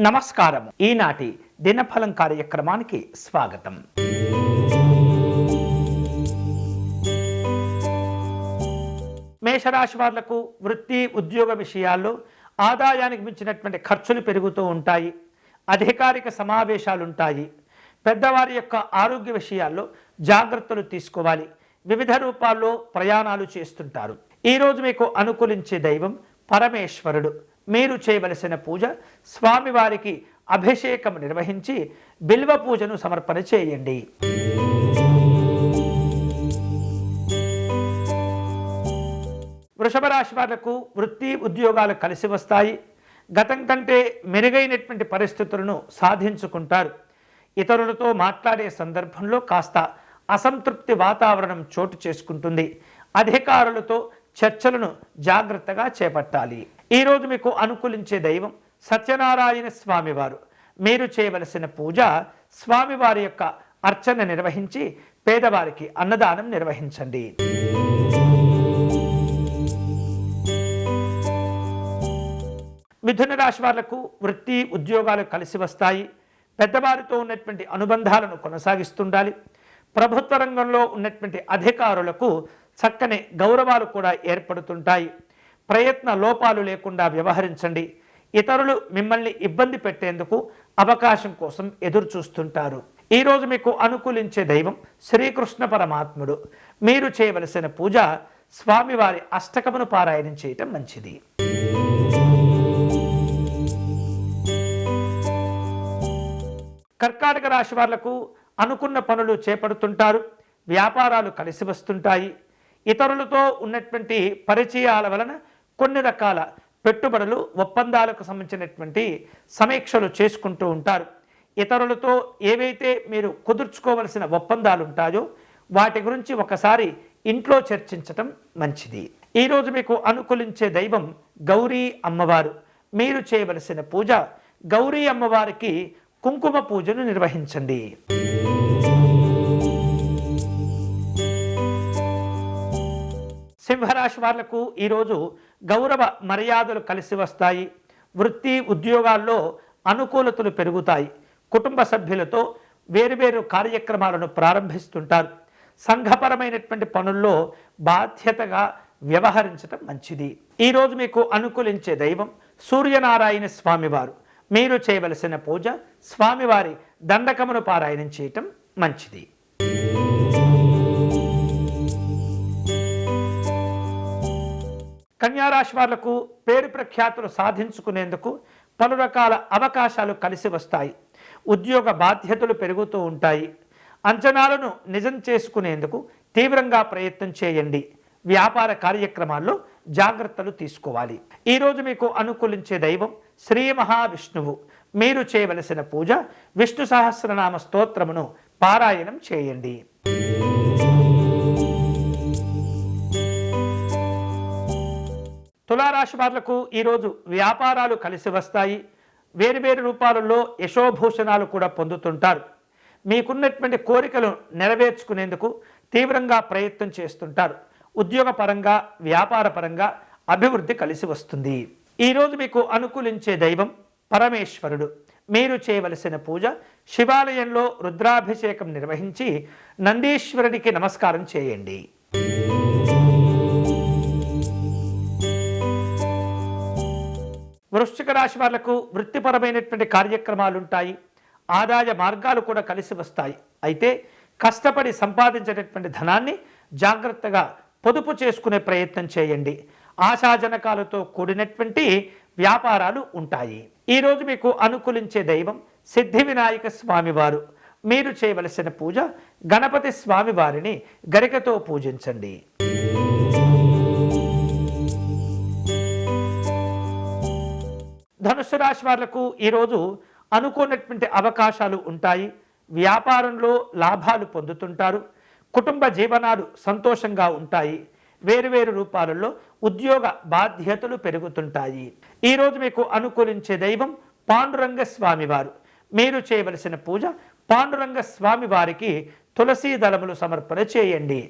నమస్కారం. ఈనాటి దినఫలం కార్యక్రమానికి స్వాగతం. మేషరాశి వాళ్ళకు వృత్తి ఉద్యోగ విషయాల్లో ఆదాయానికి మించినటువంటి ఖర్చులు పెరుగుతూ ఉంటాయి. అధికారిక సమావేశాలు ఉంటాయి పెద్దవారి యొక్క ఆరోగ్య విషయాల్లో జాగ్రత్తలు తీసుకోవాలి. వివిధ రూపాల్లో ప్రయాణాలు చేస్తుంటారు. ఈరోజు మీకు అనుకూలించే దైవం పరమేశ్వరుడు. మీరు చేయవలసిన పూజ స్వామివారికి అభిషేకం నిర్వహించి బిల్వ పూజను సమర్పణ చేయండి. వృషభ రాశి వాళ్ళకు వృత్తి ఉద్యోగాలు కలిసి వస్తాయి. గతం కంటే మెరుగైనటువంటి పరిస్థితులను సాధించుకుంటారు. ఇతరులతో మాట్లాడే సందర్భంలో కాస్త అసంతృప్తి వాతావరణం చోటు చేసుకుంటుంది. అధికారులతో చర్చలను జాగ్రత్తగా చేపట్టాలి. ఈరోజు మీకు అనుకూలించే దైవం సత్యనారాయణ స్వామివారు. మీరు చేయవలసిన పూజ స్వామివారి యొక్క అర్చన నిర్వహించి పేదవారికి అన్నదానం నిర్వహించండి. మిథున రాశి వాళ్ళకు వృత్తి ఉద్యోగాలు కలిసి వస్తాయి. పెద్దవారితో ఉన్నటువంటి అనుబంధాలను కొనసాగిస్తుండాలి. ప్రభుత్వ రంగంలో ఉన్నటువంటి అధికారులకు చక్కని గౌరవాలు కూడా ఏర్పడుతుంటాయి. ప్రయత్న లోపాలు లేకుండా వ్యవహరించండి. ఇతరులు మిమ్మల్ని ఇబ్బంది పెట్టేందుకు అవకాశం కోసం ఎదురు చూస్తుంటారు ఈరోజు మీకు అనుకూలించే దైవం శ్రీకృష్ణ పరమాత్ముడు. మీరు చేయవలసిన పూజ స్వామివారి అష్టకమును పారాయణం చేయటం మంచిది. కర్కాటక రాశి వాళ్ళకు అనుకున్న పనులు చేపడుతుంటారు. వ్యాపారాలు కలిసి వస్తుంటాయి. ఇతరులతో ఉన్నటువంటి పరిచయాల వలన కొన్ని రకాల పెట్టుబడులు ఒప్పందాలకు సంబంధించినటువంటి సమీక్షలు చేసుకుంటూ ఉంటారు. ఇతరులతో ఏవైతే మీరు కుదుర్చుకోవలసిన ఒప్పందాలు ఉంటాయో వాటి గురించి ఒకసారి ఇంట్లో చర్చించటం మంచిది. ఈరోజు మీకు అనుకూలించే దైవం గౌరీ అమ్మవారు. మీరు చేయవలసిన పూజ గౌరీ అమ్మవారికి కుంకుమ పూజను నిర్వహించండి. సింహరాశి వాళ్ళకు ఈరోజు గౌరవ మర్యాదలు కలిసి వస్తాయి. వృత్తి ఉద్యోగాల్లో అనుకూలతలు పెరుగుతాయి. కుటుంబ సభ్యులతో వేరువేరు కార్యక్రమాలను ప్రారంభిస్తుంటారు. సంఘపరమైనటువంటి పనుల్లో బాధ్యతగా వ్యవహరించటం మంచిది. ఈరోజు మీకు అనుకూలించే దైవం సూర్యనారాయణ స్వామివారు. మీరు చేయవలసిన పూజ స్వామివారి దండకమును పారాయణం చేయటం మంచిది. కన్యారాశి వాళ్ళకు పేరు ప్రఖ్యాతులు సాధించుకునేందుకు పలు రకాల అవకాశాలు కలిసి వస్తాయి. ఉద్యోగ బాధ్యతలు పెరుగుతూ ఉంటాయి. అంచనాలను నిజం చేసుకునేందుకు తీవ్రంగా ప్రయత్నం చేయండి. వ్యాపార కార్యక్రమాల్లో జాగ్రత్తలు తీసుకోవాలి. ఈరోజు మీకు అనుకూలించే దైవం శ్రీ మహావిష్ణువు. మీరు చేయవలసిన పూజ విష్ణు సహస్రనామ స్తోత్రమును పారాయణం చేయండి. తులారాశి వాళ్ళకు ఈరోజు వ్యాపారాలు కలిసి వస్తాయి. వేరువేరు రూపాలలో యశోభూషణాలు కూడా పొందుతుంటారు. మీకున్నటువంటి కోరికలు నెరవేర్చుకునేందుకు తీవ్రంగా ప్రయత్నం చేస్తుంటారు. ఉద్యోగపరంగా వ్యాపారపరంగా అభివృద్ధి కలిసి వస్తుంది. ఈరోజు మీకు అనుకూలించే దైవం పరమేశ్వరుడు. మీరు చేయవలసిన పూజ శివాలయంలో రుద్రాభిషేకం నిర్వహించి నందీశ్వరుడికి నమస్కారం చేయండి. వృశ్చిక రాశి వాళ్ళకు వృత్తిపరమైనటువంటి కార్యక్రమాలు ఉంటాయి ఆదాయ మార్గాలు కూడా కలిసి వస్తాయి. అయితే కష్టపడి సంపాదించేటటువంటి ధనాన్ని జాగ్రత్తగా పొదుపు చేసుకునే ప్రయత్నం చేయండి. ఆశాజనకాలతో కూడినటువంటి వ్యాపారాలు ఉంటాయి. ఈరోజు మీకు అనుకూలించే దైవం సిద్ధి వినాయక స్వామివారు. మీరు చేయవలసిన పూజ గణపతి స్వామివారిని గరికతో పూజించండి. ధనుసు రాశి వాళ్ళకు ఈరోజు అనుకున్నటువంటి అవకాశాలు ఉంటాయి. వ్యాపారంలో లాభాలు పొందుతుంటారు. కుటుంబ జీవనాలు సంతోషంగా ఉంటాయి. వేరువేరు రూపాలలో ఉద్యోగ బాధ్యతలు పెరుగుతుంటాయి. ఈరోజు మీకు అనుకూలించే దైవం పాండురంగ స్వామివారు మీరు చేయవలసిన పూజ పాండురంగ స్వామివారికి తులసీ దళములు సమర్పణ చేయండి.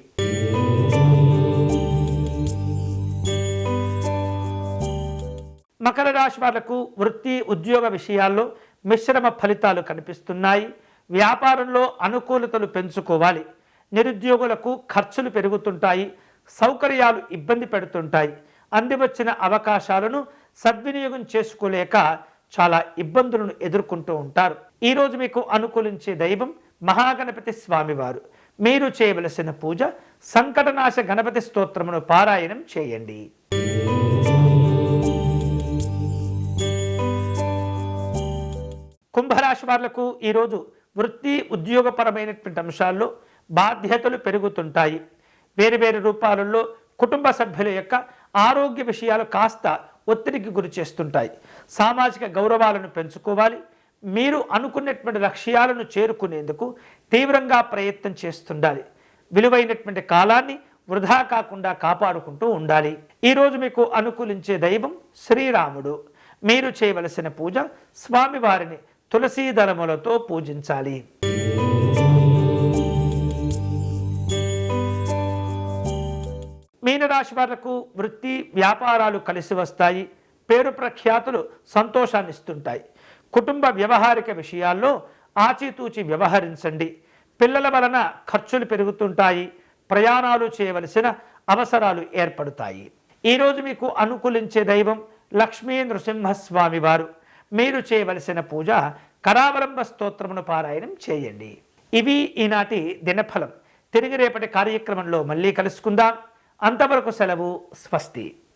మకర రాశి వాళ్ళకు వృత్తి ఉద్యోగ విషయాల్లో మిశ్రమ ఫలితాలు కనిపిస్తున్నాయి. వ్యాపారంలో అనుకూలతలు పెంచుకోవాలి. నిరుద్యోగులకు ఖర్చులు పెరుగుతుంటాయి. సౌకర్యాలు ఇబ్బంది పెడుతుంటాయి. అందివచ్చిన అవకాశాలను సద్వినియోగం చేసుకోలేక చాలా ఇబ్బందులను ఎదుర్కొంటూ ఉంటారు. ఈరోజు మీకు అనుకూలించే దైవం మహాగణపతి స్వామివారు. మీరు చేయవలసిన పూజ సంకటనాశ గణపతి స్తోత్రమును పారాయణం చేయండి. కుంభరాశి వాళ్ళకు ఈరోజు వృత్తి ఉద్యోగపరమైనటువంటి అంశాల్లో బాధ్యతలు పెరుగుతుంటాయి. వేరు వేరు రూపాలలో కుటుంబ సభ్యుల యొక్క ఆరోగ్య విషయాలు కాస్త ఒత్తిడికి గురి చేస్తుంటాయి. సామాజిక గౌరవాలను పెంచుకోవాలి. మీరు అనుకున్నటువంటి లక్ష్యాలను చేరుకునేందుకు తీవ్రంగా ప్రయత్నం చేస్తుండాలి. విలువైనటువంటి కాలాన్ని వృధా కాకుండా కాపాడుకుంటూ ఉండాలి. ఈరోజు మీకు అనుకూలించే దైవం శ్రీరాముడు. మీరు చేయవలసిన పూజ స్వామివారిని తులసీదళములతో పూజించాలి. మీనరాశి వాళ్ళకు వృత్తి వ్యాపారాలు కలిసి వస్తాయి. పేరు ప్రఖ్యాతులు సంతోషాన్ని ఇస్తుంటాయి. కుటుంబ వ్యవహారిక విషయాల్లో ఆచితూచి వ్యవహరించండి. పిల్లల వలన ఖర్చులు పెరుగుతుంటాయి. ప్రయాణాలు చేయవలసిన అవసరాలు ఏర్పడతాయి. ఈరోజు మీకు అనుకూలించే దైవం లక్ష్మీ నృసింహస్వామి వారు. మీరు చేయవలసిన పూజ కరావలంబ స్తోత్రమును పారాయణం చేయండి. ఇవి ఈనాటి దినఫలం. తిరిగి రేపటి కార్యక్రమంలో మళ్ళీ కలుసుకుందాం. అంతవరకు సెలవు స్వస్తి.